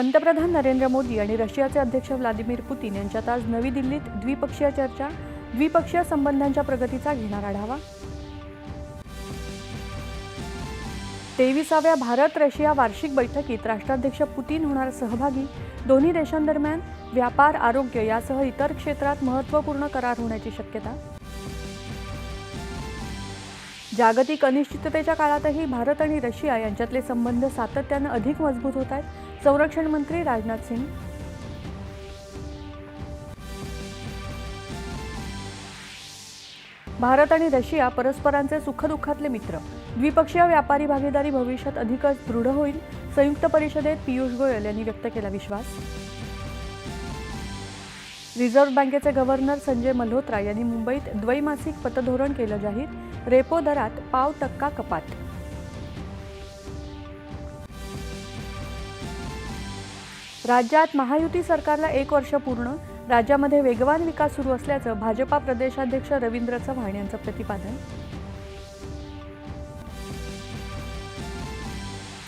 पंतप्रधान नरेंद्र मोदी आणि रशियाचे अध्यक्ष व्लादिमीर पुतीन यांच्यात आज नवी दिल्लीत द्विपक्षीय चर्चा द्विपक्षीय संबंधांच्या प्रगतीचा घेणार आढावा. तेविसाव्या भारत रशिया वार्षिक बैठकीत राष्ट्राध्यक्ष पुतीन होणार सहभागी. दोन्ही देशांदरम्यान व्यापार आरोग्य यासह इतर क्षेत्रात महत्त्वपूर्ण करार होण्याची शक्यता. जागतिक अनिश्चिततेच्या काळातही भारत आणि रशिया यांच्यातले संबंध सातत्यानं अधिक मजबूत होत आहेत. संरक्षण मंत्री राजनाथ सिंग भारत आणि रशिया परस्परांचे सुखदुःखातले मित्र। द्विपक्षीय व्यापारी भागीदारी भविष्यात अधिकच दृढ होईल संयुक्त परिषदेत पियुष गोयल यांनी व्यक्त केला विश्वास। रिझर्व्ह बँकेचे गव्हर्नर संजय मल्होत्रा यांनी मुंबईत द्वैमासिक पतधोरण केलं जाहीर रेपो दरात पाव टक्का कपात। राज्यात महायुती सरकारला एक वर्ष पूर्ण राज्यामध्ये वेगवान विकास सुरू असल्याचं भाजपा प्रदेशाध्यक्ष रवींद्र चव्हाण यांचं प्रतिपादन.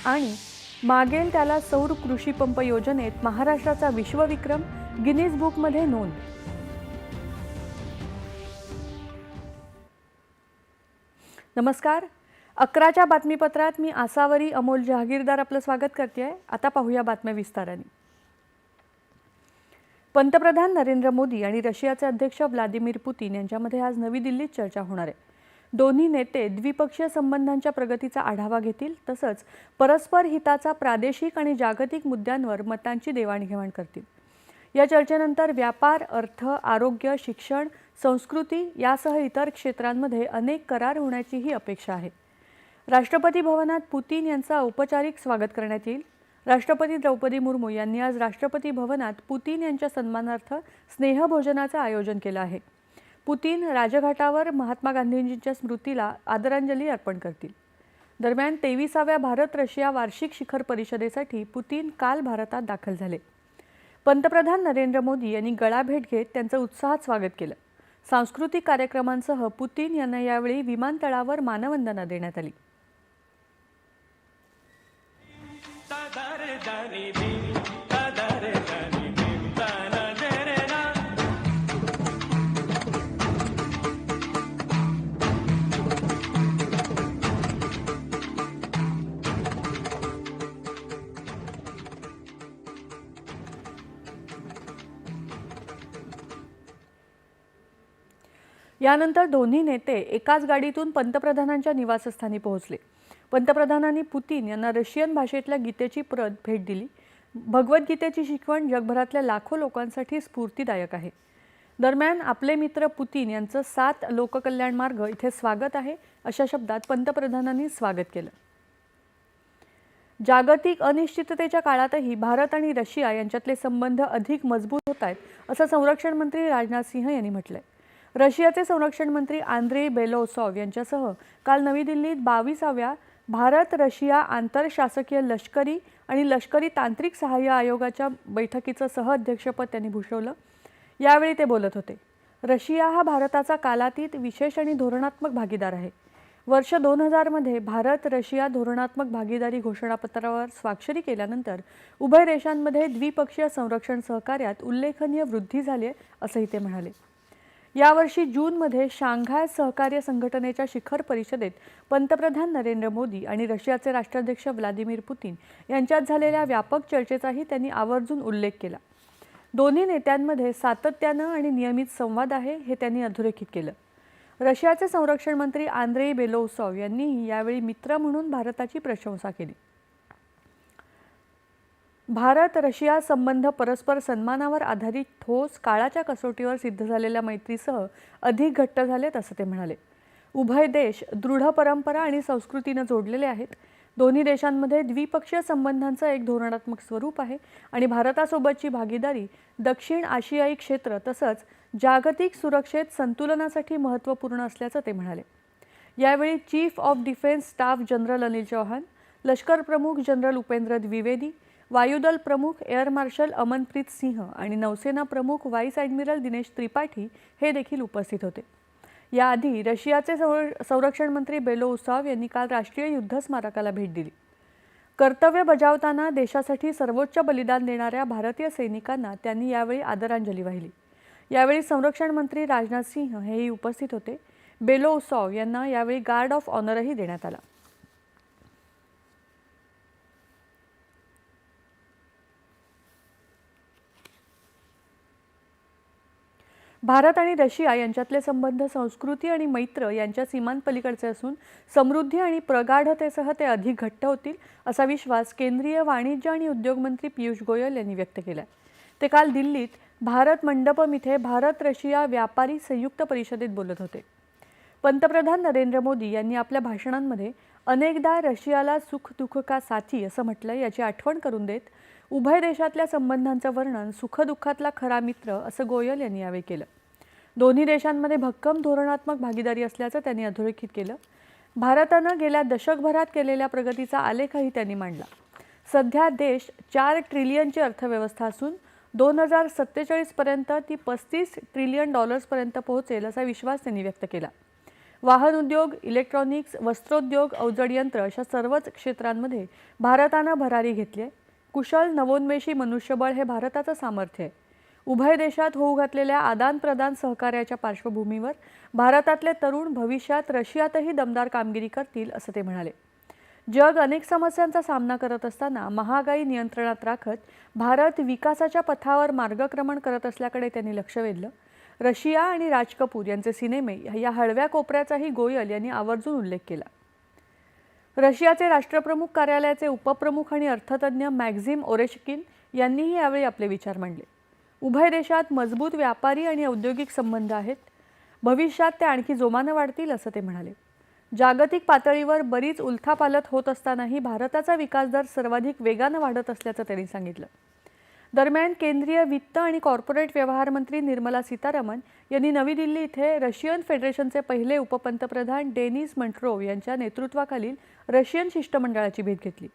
आणि मागेल त्याला सौर कृषी पंप योजनेत महाराष्ट्राचा विश्वविक्रम गिनीज बुकमध्ये नोंद. नमस्कार. अकराच्या बातमीपत्रात मी आसावरी अमोल जहागीरदार आपलं स्वागत करते आहे आता पाहूया बातम्या विस्ताराने. पंतप्रधान नरेंद्र मोदी आणि रशियाचे अध्यक्ष व्लादिमीर पुतीन यांच्यामध्ये आज नवी दिल्लीत चर्चा होणार आहे. दोन्ही नेते द्विपक्षीय संबंधांच्या प्रगतीचा आढावा घेतील तसंच परस्पर हिताचा प्रादेशिक आणि जागतिक मुद्द्यांवर मतांची देवाणघेवाण करतील. या चर्चेनंतर व्यापार अर्थ आरोग्य शिक्षण संस्कृती यासह इतर क्षेत्रांमध्ये अनेक करार होण्याचीही अपेक्षा आहे. राष्ट्रपती भवनात पुतीन यांचा औपचारिक स्वागत करण्यात येईल. राष्ट्रपती द्रौपदी मुर्मू यांनी आज राष्ट्रपती भवनात पुतीन यांच्या सन्मानार्थ स्नेहभोजनाचं आयोजन केलं आहे. पुतीन राजघाटावर महात्मा गांधींजींच्या स्मृतीला आदरांजली अर्पण करतील. दरम्यान तेविसाव्या भारत रशिया वार्षिक शिखर परिषदेसाठी पुतीन काल भारतात दाखल झाले. पंतप्रधान नरेंद्र मोदी यांनी गळाभेट घेत त्यांचं उत्साहात स्वागत केलं. सांस्कृतिक कार्यक्रमांसह पुतीन यांना यावेळी विमानतळावर मानवंदना देण्यात आली. यानंतर दोन्ही नेते एकाच गाडीतून पंतप्रधानांच्या निवासस्थानी पोहोचले. पंतप्रधानांनी पुतीन यांना रशियन भाषेतल्या गीतेची प्रत भेट दिली. भगवद्गीतेची शिकवण जगभरातल्या लाखो लोकांसाठी स्फूर्तीदायक आहे. दरम्यान आपले मित्र पुतीन यांचं सात लोककल्याण मार्ग इथे स्वागत आहे अशा शब्दात पंतप्रधानांनी स्वागत केलं. जागतिक अनिश्चिततेच्या काळातही भारत आणि रशिया यांच्यातले संबंध अधिक मजबूत होत आहेत असं संरक्षण मंत्री राजनाथ सिंह यांनी म्हटलंय. रशियाचे संरक्षण मंत्री आंद्रे बेलोसॉव यांच्यासह काल नवी दिल्लीत बावीसाव्या भारत रशिया आंतरशासकीय लष्करी आणि लष्करी तांत्रिक सहाय्य आयोगाच्या बैठकीचं सहअध्यक्षपद त्यांनी भूषवलं. यावेळी ते बोलत होते. रशिया हा भारताचा कालातीत विशेष आणि धोरणात्मक भागीदार आहे. वर्ष दोन हजारमध्ये भारत रशिया धोरणात्मक भागीदारी घोषणापत्रावर स्वाक्षरी केल्यानंतर उभय देशांमध्ये द्विपक्षीय संरक्षण सहकार्यात उल्लेखनीय वृद्धी झाली आहे असंही ते म्हणाले. यावर्षी जूनमध्ये शांघाय सहकार्य संघटनेच्या शिखर परिषदेत पंतप्रधान नरेंद्र मोदी आणि रशियाचे राष्ट्राध्यक्ष व्लादिमीर पुतीन यांच्यात झालेल्या व्यापक चर्चेचाही त्यांनी आवर्जून उल्लेख केला. दोन्ही नेत्यांमध्ये सातत्यानं आणि नियमित संवाद आहे हे त्यांनी अधोरेखित केलं. रशियाचे संरक्षण मंत्री आंद्रेई बेलोसॉव यांनीही यावेळी मित्र म्हणून भारताची प्रशंसा केली. भारत रशिया संबंध परस्पर सन्मानावर आधारित ठोस काळाच्या कसोटीवर सिद्ध झालेल्या मैत्रीसह अधिक घट्ट झालेत असं ते म्हणाले. उभय देश दृढ परंपरा आणि संस्कृतीनं जोडलेले आहेत. दोन्ही देशांमध्ये द्विपक्षीय संबंधांचं एक धोरणात्मक स्वरूप आहे आणि भारतासोबतची भागीदारी दक्षिण आशियाई क्षेत्र तसंच जागतिक सुरक्षेत संतुलनासाठी महत्त्वपूर्ण असल्याचं ते म्हणाले. यावेळी chief of defence staff general Anil Chauhan लष्कर प्रमुख जनरल उपेंद्र द्विवेदी वायुदल प्रमुख एअर मार्शल अमनप्रीत सिंह आणि नौसेना प्रमुख व्हाईस ॲडमिरल दिनेश त्रिपाठी हे देखील उपस्थित होते. याआधी रशियाचे संरक्षण मंत्री बेलो उसाव यांनी काल राष्ट्रीय युद्ध स्मारकाला भेट दिली. कर्तव्य बजावताना देशासाठी सर्वोच्च बलिदान देणाऱ्या भारतीय सैनिकांना त्यांनी यावेळी आदरांजली वाहिली. यावेळी संरक्षण मंत्री राजनाथ सिंह हेही उपस्थित होते. बेलो बेलोसॉव यांना यावेळी गार्ड ऑफ ऑनरही देण्यात आला. भारत आणि रशिया यांच्यातले संबंध संस्कृती आणि मैत्र यांच्या सीमांपलीकडचे असून समृद्धी आणि प्रगाढतेसह ते अधिक घट्ट होतील असा विश्वास केंद्रीय वाणिज्य आणि उद्योग मंत्री पियुष गोयल यांनी व्यक्त केला ते काल दिल्लीत भारत मंडपम इथे भारत रशिया व्यापारी संयुक्त परिषदेत बोलत होते. पंतप्रधान नरेंद्र मोदी यांनी आपल्या भाषणांमध्ये अनेकदा रशियाला सुख दुःख का साथी? असं म्हटलं याची आठवण करून देत उभय देशातल्या संबंधांचं वर्णन सुखदुःखातला खरा मित्र असं गोयल यांनी यावेळी केलं. दोन्ही देशांमध्ये भक्कम धोरणात्मक भागीदारी असल्याचं त्यांनी अधोरेखित केलं. भारतानं गेल्या दशकभरात केलेल्या प्रगतीचा आलेखही त्यांनी मांडला. सध्या देश चार ट्रिलियनची अर्थव्यवस्था असून दोन हजार सत्तेचाळीसपर्यंत ती पस्तीस ट्रिलियन डॉलर्सपर्यंत पोहोचेल असा विश्वास त्यांनी व्यक्त केला. वाहन उद्योग इलेक्ट्रॉनिक्स वस्त्रोद्योग अवजड यंत्र अशा सर्वच क्षेत्रांमध्ये भारतानं भरारी घेतली आहे. कुशल नवोन्मेषी मनुष्यबळ हे भारताचं सामर्थ्य आहे. उभय देशात होऊ घातलेल्या आदानप्रदान सहकार्याच्या पार्श्वभूमीवर भारतातले तरुण भविष्यात रशियातही दमदार कामगिरी करतील असं ते म्हणाले. जग अनेक समस्यांचा सामना करत असताना महागाई नियंत्रणात राखत भारत विकासाच्या पथावर मार्गक्रमण करत असल्याकडे त्यांनी लक्ष वेधलं. रशिया आणि राज कपूर यांचे सिनेमे या हळव्या कोपऱ्याचाही गोयल यांनी आवर्जून उल्लेख केला. रशियाचे राष्ट्रप्रमुख कार्यालयाचे उपप्रमुख आणि अर्थतज्ज्ञ मॅक्झिम ओरेशकिन यांनीही यावेळी आपले विचार मांडले. उभय देशात मजबूत व्यापारी आणि औद्योगिक संबंध आहेत. भविष्यात ते आणखी जोमानं वाढतील असं ते म्हणाले. जागतिक पातळीवर बरीच उलथापालथ होत असतानाही भारताचा विकासदर सर्वाधिक वेगानं वाढत असल्याचं त्यांनी सांगितलं. दरम्यान केंद्रीय वित्त आणि कॉर्पोरेट व्यवहार मंत्री निर्मला सीतारामन यांनी नवी दिल्ली इथे रशियन फेडरेशनचे पहिले उपपंतप्रधान डेनिस मंट्रोव यांच्या नेतृत्वाखालील रशियन शिष्टमंडळाची भेट घेतली.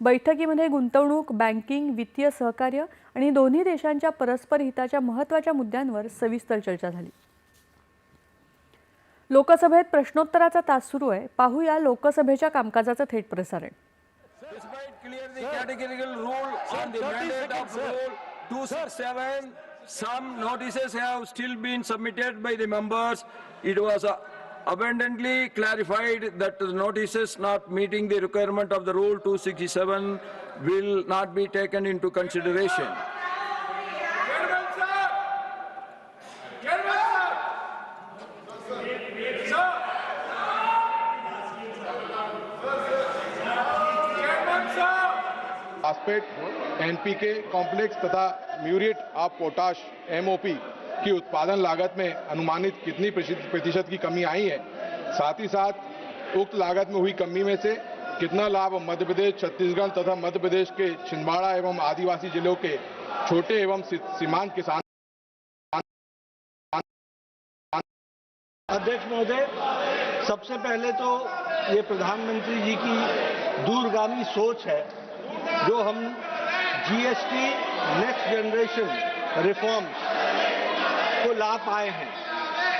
बैठकीमध्ये गुंतवणूक बँकिंग वित्तीय सहकार्य आणि दोन्ही देशांच्या परस्पर हिताच्या महत्त्वाच्या मुद्द्यांवर सविस्तर चर्चा झाली. लोकसभेत प्रश्नोत्तराचा तास सुरू आहे. पाहूया लोकसभेच्या कामकाजाचं थेट प्रसारण. Despite clear the categorical rule on the mandate of rule 267, some notices have still been submitted by the members. It was uh, abundantly clarified that the notices not meeting the requirement of the rule 267 will not be taken into consideration. Phosphate NPK complex तथा muriate of potash MOP की उत्पादन लागत में अनुमानित कितनी प्रतिशत की कमी आई है? साथ ही साथ, उक्त लागत में हुई कमी में से कितना लाभ मध्य प्रदेश, छत्तीसगढ़ तथा मध्य प्रदेश के छिंदवाड़ा एवं आदिवासी जिलों के छोटे एवं सीमांत किसान अध्यक्ष महोदय, सबसे पहले तो ये प्रधानमंत्री जी की दूरगामी सोच है। जो हम जीएसटी नेक्स्ट जनरेशन रिफॉर्म्स को ला पाए हैं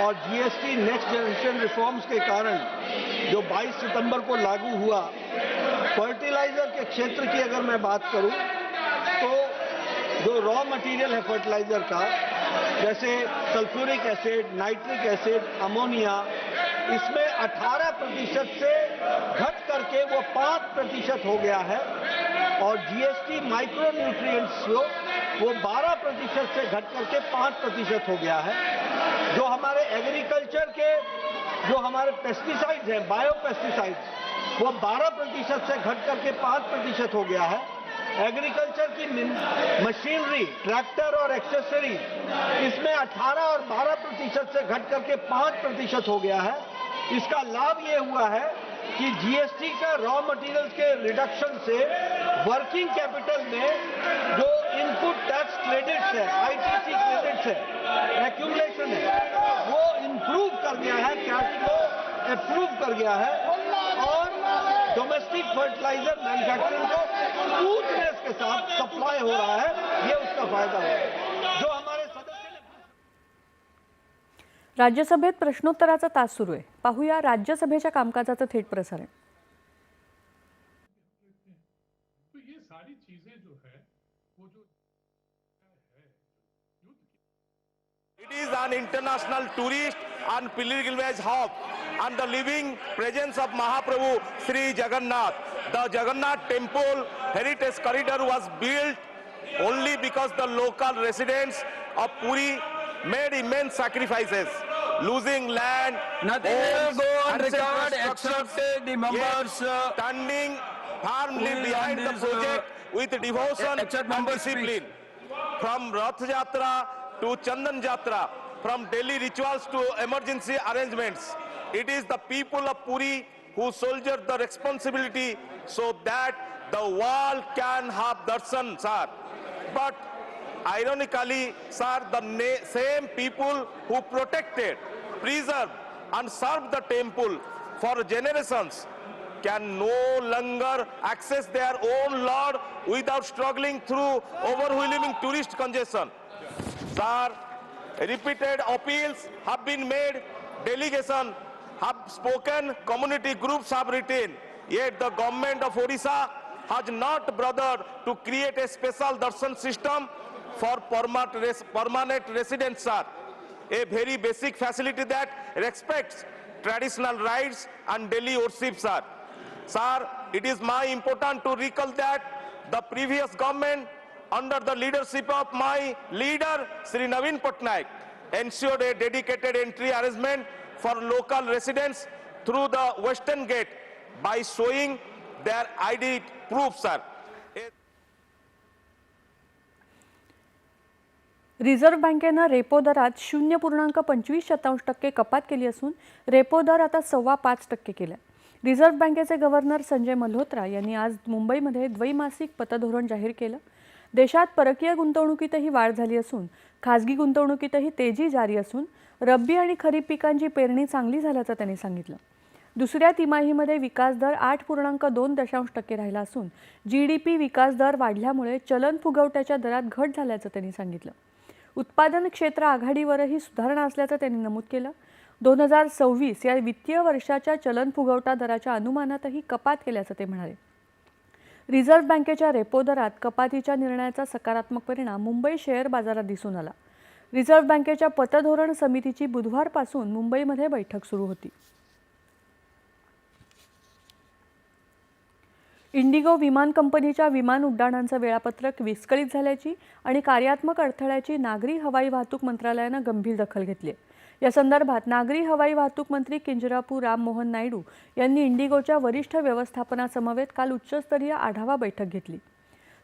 और जीएसटी नेक्स्ट जनरेशन रिफॉर्म्स के कारण जो 22 सितंबर को लागू हुआ फर्टिलाइज़र के क्षेत्र की अगर मैं बात करूँ तो जो रॉ मटेरियल है फर्टिलाइज़र का, जैसे sulphuric acid nitric acid ammonia इसमें 18 प्रतिशत से घट करके वो 5 प्रतिशत हो गया है। और जीएसटी माइक्रो न्यूट्रिएंट्स जो, वो 12 प्रतिशत से घट करके 5 प्रतिशत हो गया है, जो हमारे एग्रीकल्चर के, जो हमारे पेस्टिसाइड्स हैं बायो पेस्टिसाइड्स वो 12 प्रतिशत से घट करके 5 प्रतिशत हो गया है। एग्रीकल्चर की मशीनरी ट्रैक्टर और एक्सेसरी इसमें 18 और 12 प्रतिशत से घट करके 5 प्रतिशत हो गया है। इसका लाभ ये हुआ है कि जीएसटी का रॉ मटेरियल्स के रिडक्शन से वर्किंग कैपिटल में जो इनपुट टैक्स क्रेडिट्स है आईटीसी क्रेडिट्स है एक्यूमुलेशन है, वो इंप्रूव कर गया है कैश फ्लो अप्रूव कर गया है और डोमेस्टिक फर्टिलाइज़र मैन्युफैक्चरिंग को स्मूथनेस के साथ सप्लाई हो रहा है, ये उसका फ़ायदा है। जो राज्यसभेत प्रश्नोत्तराचा तास सुरू आहे. पाहूया राज्यसभेच्या कामकाजाचं थेट प्रसारण. It is an international tourist and pilgrimage hub and the living presence of Mahaprabhu Shri Jagannath the Jagannath temple heritage corridor was build only because the local residents of Puri made immense sacrifices, losing land, Nothing will homes, go on and record except the members, uh, standing firmly behind the uh, project with devotion except and speech. discipline. From Rath Yatra to Chandan Yatra, from daily rituals to emergency arrangements. It is the people of Puri who soldier the responsibility so that the world can have darshan, sir. But ironically, sir, the same people who protected, preserved, and served the temple for generations can no longer access their own Lord without struggling through overwhelming tourist congestion. Sir, repeated appeals have been made, delegation have spoken, community groups have written, yet the government of Odisha has not bothered to create a special darshan system for permanent, res- permanent residents, sir. A very basic facility that respects traditional rights and daily worship, sir. Sir, it is my important to recall that the previous government under the leadership of my leader Sri Navin Patnaik ensured a dedicated entry arrangement for local residents through the western gate by showing their ID proof, sir. Reserve बँकेनं repo दरात शून्य पूर्णांक पंचवीस शतांश टक्के कपात केली असून रेपो दर आता सव्वा पाच टक्के केला रिझर्व्ह बँकेचे गव्हर्नर संजय मल्होत्रा यांनी आज मुंबईमध्ये द्वैमासिक पतधोरण जाहीर केलं. देशात परकीय गुंतवणुकीतही वाढ झाली असून खासगी गुंतवणुकीतही तेजी जारी असून रब्बी आणि खरीप पिकांची पेरणी चांगली झाल्याचं त्यांनी सांगितलं. दुसऱ्या तिमाहीमध्ये विकास दर आठ पूर्णांक दोन दशांश टक्के राहिला असून जी डी पी विकास दर वाढल्यामुळे चलन फुगवट्याच्या दरात घट झाल्याचं त्यांनी सांगितलं. उत्पादन क्षेत्र आघाडीवरही सुधारणा असल्याचं त्यांनी नमूद केलं. दोन हजार सव्वीस या वित्तीय वर्षाच्या चलन फुगवटा दराच्या अनुमानातही कपात केल्याचं ते म्हणाले. रिझर्व्ह बँकेच्या रेपो दरात कपातीच्या निर्णयाचा सकारात्मक परिणाम मुंबई शेअर बाजारात दिसून आला. रिझर्व्ह बँकेच्या पतधोरण समितीची बुधवारपासून मुंबईमध्ये बैठक सुरू होती. इंडिगो विमान कंपनीच्या विमान उड्डाणांचं वेळापत्रक विस्कळीत झाल्याची आणि कार्यात्मक अडथळ्याची नागरी हवाई वाहतूक मंत्रालयानं गंभीर दखल घेतली. या संदर्भात नागरी हवाई वाहतूक मंत्री किंजरापू राममोहन नायडू यांनी इंडिगोच्या वरिष्ठ व्यवस्थापनासमवेत काल उच्चस्तरीय आढावा बैठक घेतली.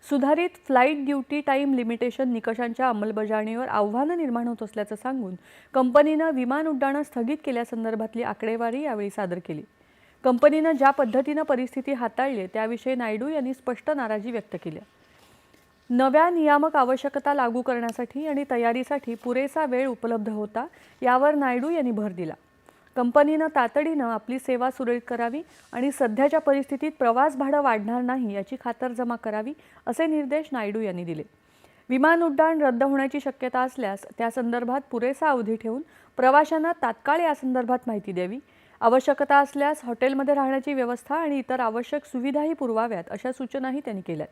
सुधारित फ्लाईट ड्युटी टाईम लिमिटेशन निकषांच्या अंमलबजावणीवर आव्हानं निर्माण होत असल्याचं सांगून कंपनीनं विमान उड्डाणं स्थगित केल्यासंदर्भातली आकडेवारी यावेळी सादर केली. कंपनीनं ज्या पद्धतीनं परिस्थिती हाताळली त्याविषयी नायडू यांनी स्पष्ट नाराजी व्यक्त केली. नव्या नियामक आवश्यकता लागू करण्यासाठी आणि तयारीसाठी पुरेसा वेळ उपलब्ध होता यावर नायडू यांनी भर दिला. कंपनीनं तातडीनं आपली सेवा सुरळीत करावी आणि सध्याच्या परिस्थितीत प्रवास भाडं वाढणार नाही याची खातरजमा करावी असे निर्देश नायडू यांनी दिले. विमान उड्डाण रद्द होण्याची शक्यता असल्यास त्या संदर्भात पुरेसा अवधी ठेवून प्रवाशांना तात्काळ यासंदर्भात माहिती द्यावी. आवश्यकता असल्यास हॉटेलमध्ये राहण्याची व्यवस्था आणि इतर आवश्यक सुविधाही पुरवाव्यात अशा सूचनाही त्यांनी केल्यात.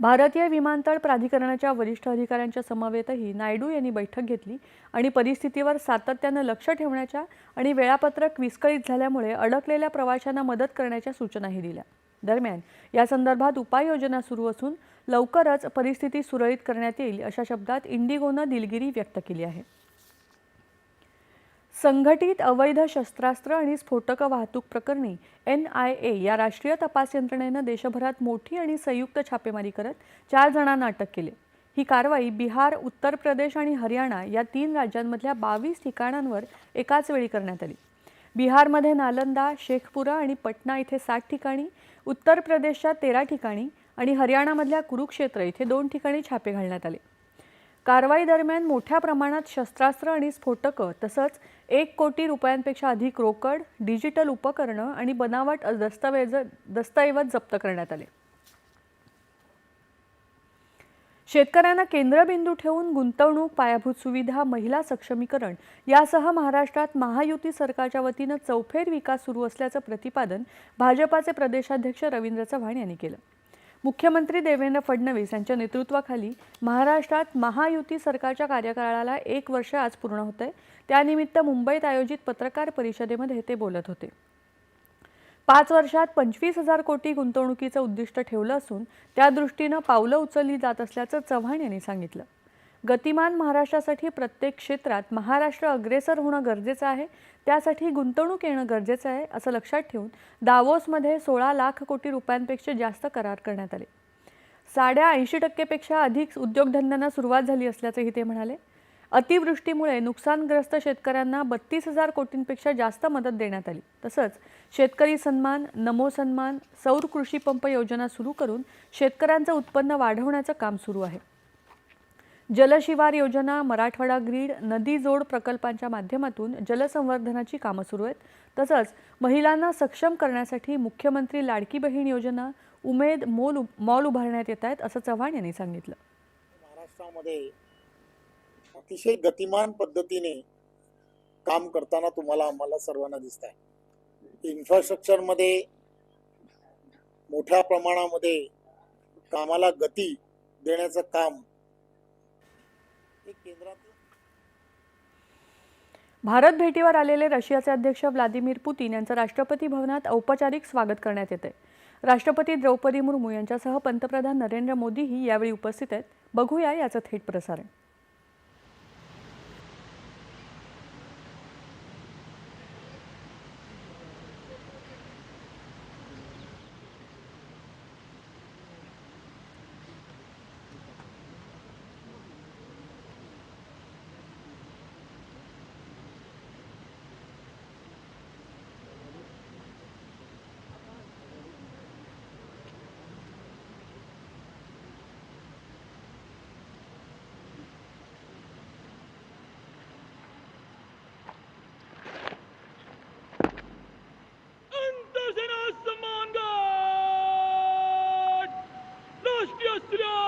भारतीय विमानतळ प्राधिकरणाच्या वरिष्ठ अधिकाऱ्यांच्या समवेतही नायडू यांनी बैठक घेतली आणि परिस्थितीवर सातत्यानं लक्ष ठेवण्याच्या आणि वेळापत्रक विस्कळीत झाल्यामुळे अडकलेल्या प्रवाशांना मदत करण्याच्या सूचनाही दिल्या. दरम्यान या संदर्भात उपाययोजना सुरू असून लवकरच परिस्थिती सुरळीत करण्यात येईल अशा शब्दात इंडिगोनं दिलगिरी व्यक्त केली आहे. संघटित अवैध शस्त्रास्त्र आणि स्फोटक वाहतूक प्रकरणी एन आय ए या राष्ट्रीय तपास यंत्रणेनं देशभरात मोठी आणि संयुक्त छापेमारी करत चार जणांना अटक केली. ही कारवाई बिहार उत्तर प्रदेश आणि हरियाणा या तीन राज्यांमधल्या बावीस ठिकाणांवर एकाच वेळी करण्यात आली. बिहारमध्ये नालंदा शेखपुरा आणि पटना इथे सात ठिकाणी उत्तर प्रदेशच्या तेरा ठिकाणी आणि हरियाणामधल्या कुरुक्षेत्र इथे दोन ठिकाणी छापे घालण्यात आले. कारवाई दरम्यान मोठ्या प्रमाणात शस्त्रास्त्र आणि स्फोटकं तसंच एक कोटी रुपयांपेक्षा अधिक रोकड डिजिटल उपकरणं आणि बनावट दस्तावेज दस्तऐवज जप्त करण्यात आले. शेतकऱ्यांना केंद्रबिंदू ठेवून गुंतवणूक पायाभूत सुविधा महिला सक्षमीकरण यासह महाराष्ट्रात महायुती सरकारच्या वतीनं चौफेर विकास सुरू असल्याचं प्रतिपादन भाजपाचे प्रदेशाध्यक्ष रवींद्र चव्हाण यांनी केलं. मुख्यमंत्री देवेंद्र फडणवीस यांच्या नेतृत्वाखाली महाराष्ट्रात महायुती सरकारच्या कार्यकाळाला एक वर्ष आज पूर्ण होत आहे त्यानिमित्त मुंबईत आयोजित पत्रकार परिषदेमध्ये ते बोलत होते. पाच वर्षात पंचवीस हजार कोटी गुंतवणुकीचं उद्दिष्ट ठेवलं असून त्या दृष्टीनं पावलं उचलली जात असल्याचं चव्हाण यांनी सांगितलं. गतिमान महाराष्ट्रासाठी प्रत्येक क्षेत्रात महाराष्ट्र अग्रेसर होणं गरजेचं आहे. त्यासाठी गुंतवणूक येणं गरजेचं आहे असं लक्षात ठेवून दावोसमध्ये सोळा लाख कोटी रुपयांपेक्षा जास्त करार करण्यात आले. साड्या ऐंशी टक्केपेक्षा अधिक उद्योगधंद्यांना सुरुवात झाली असल्याचंही ते म्हणाले. अतिवृष्टीमुळे नुकसानग्रस्त शेतकऱ्यांना बत्तीस हजार कोटींपेक्षा जास्त मदत देण्यात आली. तसंच शेतकरी सन्मान नमो सन्मान सौर कृषी पंप योजना सुरू करून शेतकऱ्यांचं उत्पन्न वाढवण्याचं काम सुरू आहे. जलशिवार योजना मराठवाडा ग्रीड नदी जोड प्रकल्पांच्या माध्यमातून जलसंवर्धनाची कामं सुरू आहेत. तसंच महिलांना सक्षम करण्यासाठी मुख्यमंत्री लाडकी बहीण योजना उमेद मोल मॉल उभारण्यात येत आहेत असं चव्हाण यांनी सांगितलं. महाराष्ट्रामध्ये अतिशय गतिमान पद्धतीने काम करताना तुम्हाला आम्हाला सर्वांना दिसत आहे इन्फ्रास्ट्रक्चरमध्ये मोठ्या प्रमाणामध्ये कामाला गती देण्याचं काम हे केंद्रातलं भारत भेटीवर आलेले रशियाचे अध्यक्ष व्लादिमीर पुतीन यांचं राष्ट्रपती भवनात औपचारिक स्वागत करण्यात येते राष्ट्रपती द्रौपदी मुर्मू यांच्यासह पंतप्रधान नरेंद्र मोदीही यावेळी उपस्थित आहेत. बघूया याचं थेट प्रसारण. राष्ट्रीय स्त्रियाट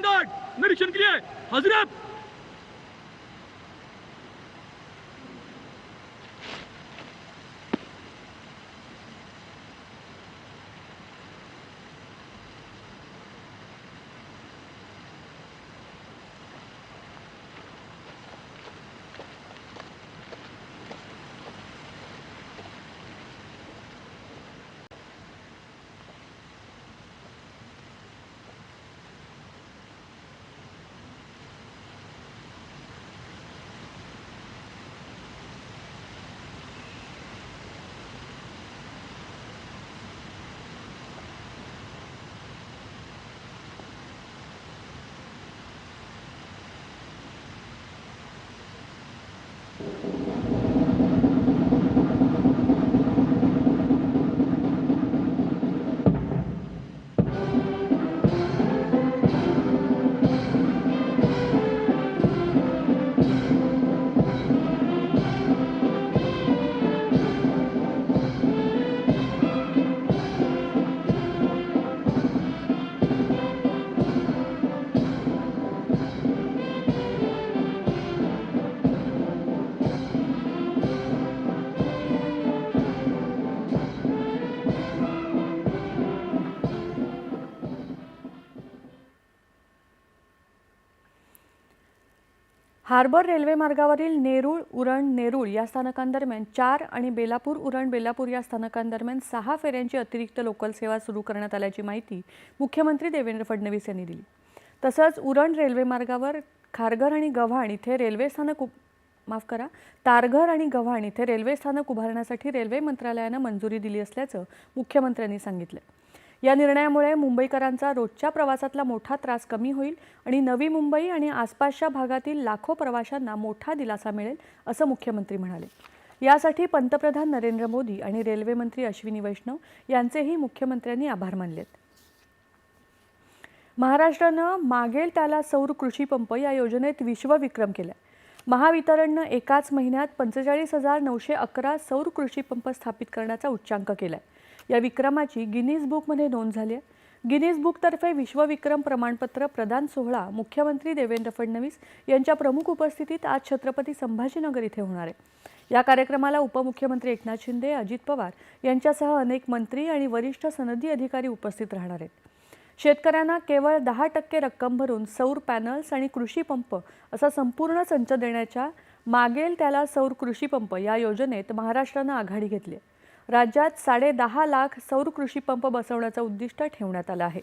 श्रीमान निरीक्षण के लिए हाजिर हार्बर रेल्वे मार्गावरील नेरूळ उरण नेरूळ या स्थानकांदरम्यान चार आणि बेलापूर उरण बेलापूर या स्थानकांदरम्यान सहा फेऱ्यांची अतिरिक्त लोकल सेवा सुरू करण्यात आल्याची माहिती मुख्यमंत्री देवेंद्र फडणवीस यांनी दिली. तसंच उरण रेल्वे मार्गावर खारघर आणि गव्हाण इथे रेल्वे स्थानक माफ करा तारघर आणि गव्हाण इथे रेल्वे स्थानक उभारण्यासाठी रेल्वे मंत्रालयानं मंजुरी दिली असल्याचं मुख्यमंत्र्यांनी सांगितलं. या निर्णयामुळे मुंबईकरांचा रोजच्या प्रवासातला मोठा त्रास कमी होईल आणि नवी मुंबई आणि आसपासच्या भागातील लाखो प्रवाशांना मोठा दिलासा मिळेल असं मुख्यमंत्री म्हणाले. यासाठी पंतप्रधान नरेंद्र मोदी आणि रेल्वे मंत्री अश्विनी वैष्णव यांचेही मुख्यमंत्र्यांनी आभार मानलेत. महाराष्ट्रानं मागेल त्याला सौर कृषी पंप या योजनेत विश्वविक्रम केला महावितरणनं एकाच महिन्यात पंचेचाळीस हजार नऊशे अकरा सौर कृषी पंप स्थापित करण्याचा उच्चांक केलाय. या विक्रमाची गिनीज बुकमध्ये नोंद झाली आहे. गिनीज बुकतर्फे विश्वविक्रम प्रमाणपत्र प्रदान सोहळा मुख्यमंत्री देवेंद्र फडणवीस यांच्या प्रमुख उपस्थितीत आज छत्रपती संभाजीनगर इथे होणार आहे. या कार्यक्रमाला उपमुख्यमंत्री एकनाथ शिंदे अजित पवार यांच्यासह अनेक मंत्री आणि वरिष्ठ सनदी अधिकारी उपस्थित राहणार आहेत. शेतकऱ्यांना केवळ दहा टक्के रक्कम भरून सौर पॅनल्स आणि कृषी पंप असा संपूर्ण संच देण्याच्या मागेल त्याला सौर कृषी पंप या योजनेत महाराष्ट्रानं आघाडी घेतली आहे. राज्यात साडे दहा लाख सौर कृषी पंप बसवण्याचं उद्दिष्ट ठेवण्यात आलं आहे.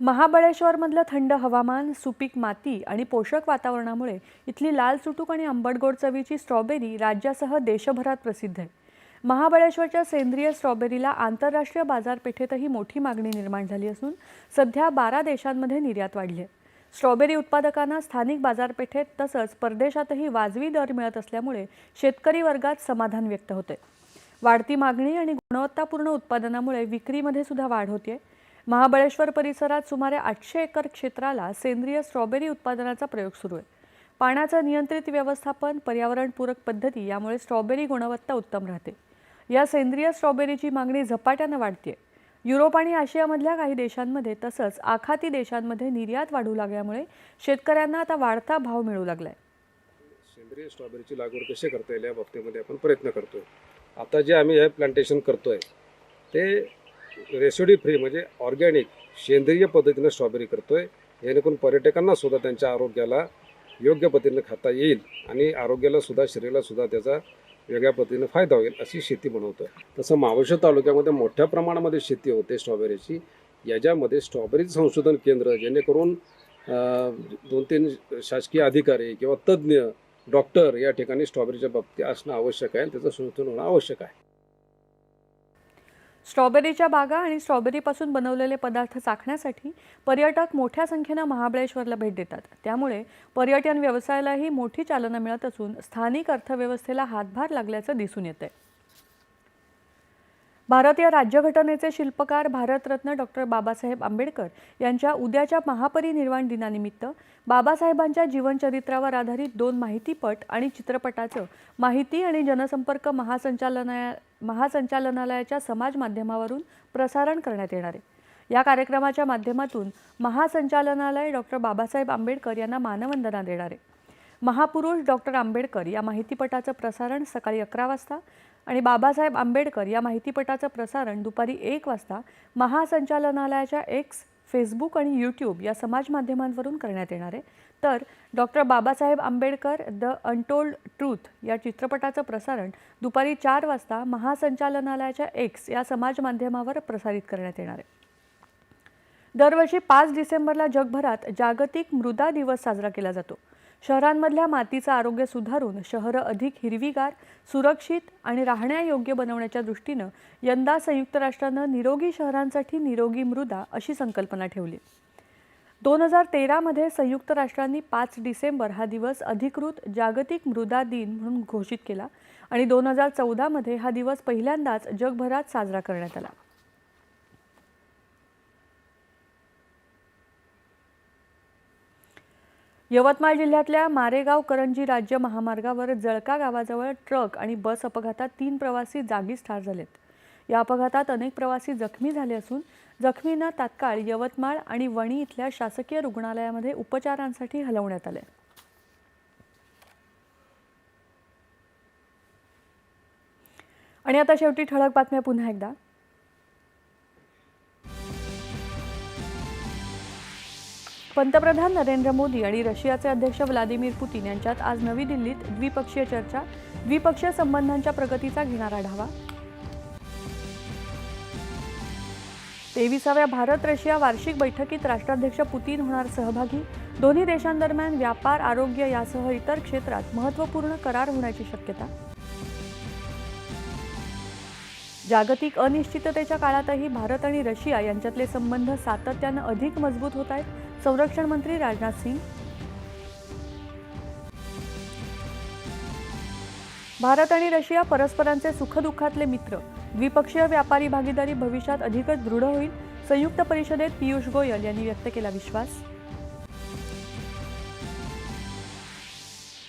महाबळेश्वरमधलं थंड हवामान सुपीक माती आणि पोषक वातावरणामुळे इथली लाल चुटूक आणि आंबटगोड चवीची स्ट्रॉबेरी राज्यासह देशभरात प्रसिद्ध आहे. महाबळेश्वरच्या सेंद्रिय स्ट्रॉबेरीला आंतरराष्ट्रीय बाजारपेठेतही मोठी मागणी निर्माण झाली असून सध्या बारा देशांमध्ये निर्यात वाढली आहे. स्ट्रॉबेरी उत्पादकांना स्थानिक बाजारपेठेत तसंच परदेशातही वाजवी दर मिळत असल्यामुळे शेतकरी वर्गात समाधान व्यक्त होते. वाढती मागणी आणि गुणवत्तापूर्ण उत्पादनामुळे विक्रीमध्ये सुद्धा वाढ होते महाबळेश्वर परिसरात सुमारे आठशे एकर क्षेत्राला सेंद्रिय स्ट्रॉबेरी उत्पादनाचा प्रयोग सुरू आहे. पाण्याचं नियंत्रित व्यवस्थापन पर्यावरणपूरक पद्धती यामुळे स्ट्रॉबेरी गुणवत्ता उत्तम राहते. या सेंद्रिय स्ट्रॉबेरीची मागणी झपाट्यानं वाढते युरोप आणि आशियामधल्या काही देशांमध्ये तसंच आखाती देशांमध्ये निर्यात वाढू लागल्यामुळे शेतकऱ्यांना आता वाढता भाव मिळू लागलाय. सेंद्रिय स्ट्रॉबेरीची लागवड कशी करता येईल या बाबतीमध्ये आपण प्रयत्न करतोय. आता जे आम्ही हे प्लांटेशन करतोय ते रेसिडी फ्री म्हणजे ऑर्गॅनिक सेंद्रिय पद्धतीनं स्ट्रॉबेरी करतोय. जेणेकरून पर्यटकांना सुद्धा त्यांच्या आरोग्याला योग्य पद्धतीनं खाता येईल आणि आरोग्याला सुद्धा शरीराला सुद्धा त्याचा वेगळ्या पद्धतीने फायदा होईल अशी शेती बनवतो. तसं मावशी तालुक्यामध्ये मोठ्या प्रमाणामध्ये शेती होते स्ट्रॉबेरीची. याच्यामध्ये स्ट्रॉबेरी संशोधन केंद्र जेणेकरून दोन तीन शासकीय अधिकारी किंवा तज्ज्ञ डॉक्टर या ठिकाणी स्ट्रॉबेरीच्या बाबतीत असणं आवश्यक आहे त्याचं संशोधन होणं आवश्यक आहे. स्ट्रॉबेरीच्या बागा आणि स्ट्रॉबेरीपासून बनवलेले पदार्थ चाखण्यासाठी पर्यटक मोठ्या संख्येनं महाबळेश्वरला भेट देतात. त्यामुळे पर्यटन व्यवसायालाही मोठी चालना मिळत असून स्थानिक अर्थव्यवस्थेला हातभार लागल्याचं दिसून येतंय. भारतीय राज्यघटनेचे शिल्पकार भारतरत्न डॉक्टर बाबासाहेब आंबेडकर यांच्या उद्याच्या महापरिनिर्वाण दिनानिमित्त बाबासाहेबांच्या जीवनचरित्रावर आधारित दोन माहितीपट आणि चित्रपटाचं माहिती आणि जनसंपर्क महासंचालना महासंचालनालयाच्या समाज माध्यमावरून प्रसारण करण्यात येणार आहे. या कार्यक्रमाच्या माध्यमातून महासंचालनालय डॉक्टर बाबासाहेब आंबेडकर यांना मानवंदना देणार आहे. महापुरुष डॉक्टर आंबेडकर या माहितीपटाचं प्रसारण सकाळी अकरा वाजता आणि बाबासाहेब आंबेडकर या माहितीपटाचं प्रसारण दुपारी एक वाजता महासंचालनालयाच्या एक्स फेसबुक आणि यूट्यूब या समाज माध्यमांवरून करण्यात येणार आहे. तर doctor Babasaheb Ambedkar the untold truth या चित्रपटाचं प्रसारण दुपारी चार वाजता महासंचालनालयाच्या एक्स या समाज माध्यमावर प्रसारित करण्यात येणार आहे. दरवर्षी पाच डिसेंबरला जगभरात जागतिक मृदा दिवस साजरा केला जातो. शहरांमधल्या मातीचं आरोग्य सुधारून शहरं अधिक हिरवीगार सुरक्षित आणि राहण्यायोग्य बनवण्याच्या दृष्टीनं यंदा संयुक्त राष्ट्रानं निरोगी शहरांसाठी निरोगी मृदा अशी संकल्पना ठेवली. दोन हजार तेरामध्ये संयुक्त राष्ट्रांनी पाच डिसेंबर हा दिवस अधिकृत जागतिक मृदा दिन म्हणून घोषित केला आणि दोन हजार चौदामध्ये हा दिवस पहिल्यांदाच जगभरात साजरा करण्यात आला. यवतमाळ जिल्ह्यातल्या मारेगाव करंजी राज्य महामार्गावर जळका गावाजवळ ट्रक आणि बस अपघातात तीन प्रवासी जागीच ठार झालेत. या अपघातात अनेक प्रवासी जखमी झाले असून जखमींना तात्काळ यवतमाळ आणि वणी इथल्या शासकीय रुग्णालयामध्ये उपचारांसाठी हलवण्यात आले. आणि आता शेवटी ठळक बातम्या पुन्हा एकदा. पंतप्रधान नरेंद्र मोदी आणि रशियाचे अध्यक्ष व्लादिमीर पुतीन यांच्यात आज नवी दिल्लीत द्विपक्षीय चर्चा द्विपक्षीय संबंधांच्या प्रगतीचा घेणार आढावा तेविसाव्या भारत रशिया वार्षिक बैठकीत राष्ट्राध्यक्ष पुतीन होणार सहभागी. दोन्ही देशांदरम्यान व्यापार आरोग्य यासह इतर क्षेत्रात महत्त्वपूर्ण करार होण्याची शक्यता. जागतिक अनिश्चिततेच्या काळातही भारत आणि रशिया यांच्यातले संबंध सातत्यानं अधिक मजबूत होत आहेत. संरक्षण मंत्री राजनाथ सिंग। भारत आणि रशिया परस्परांचे सुखदुःखातले मित्र द्विपक्षीय व्यापारी भागीदारी भविष्यात अधिकच दृढ होईल संयुक्त परिषदेत पियुष गोयल यांनी व्यक्त केला विश्वास.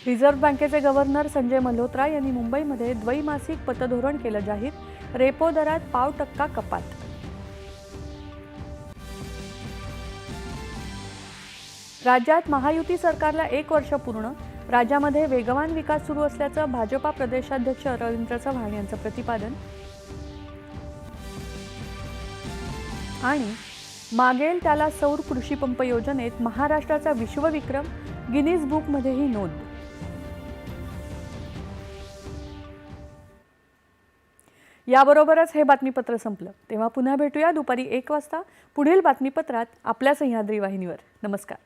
रिझर्व्ह बँकेचे गव्हर्नर संजय मल्होत्रा यांनी मुंबईमध्ये द्वैमासिक पतधोरण केलं जाहीर रेपो दरात पाव टक्का कपात. राज्यात महायुती सरकारला एक वर्ष पूर्ण राज्यामध्ये वेगवान विकास सुरू असल्याचं भाजपा प्रदेशाध्यक्ष रवींद्र चव्हाण यांचं प्रतिपादन. आणि मागेल त्याला सौर कृषी पंप योजनेत महाराष्ट्राचा विश्वविक्रम गिनीज बुकमध्येही नोंद. याबरोबरच हे बातमीपत्र संपलं. तेव्हा पुन्हा भेटूया दुपारी एक वाजता. पुढील बातमीपत्रात आपल्या सह्याद्री वाहिनीवर. नमस्कार.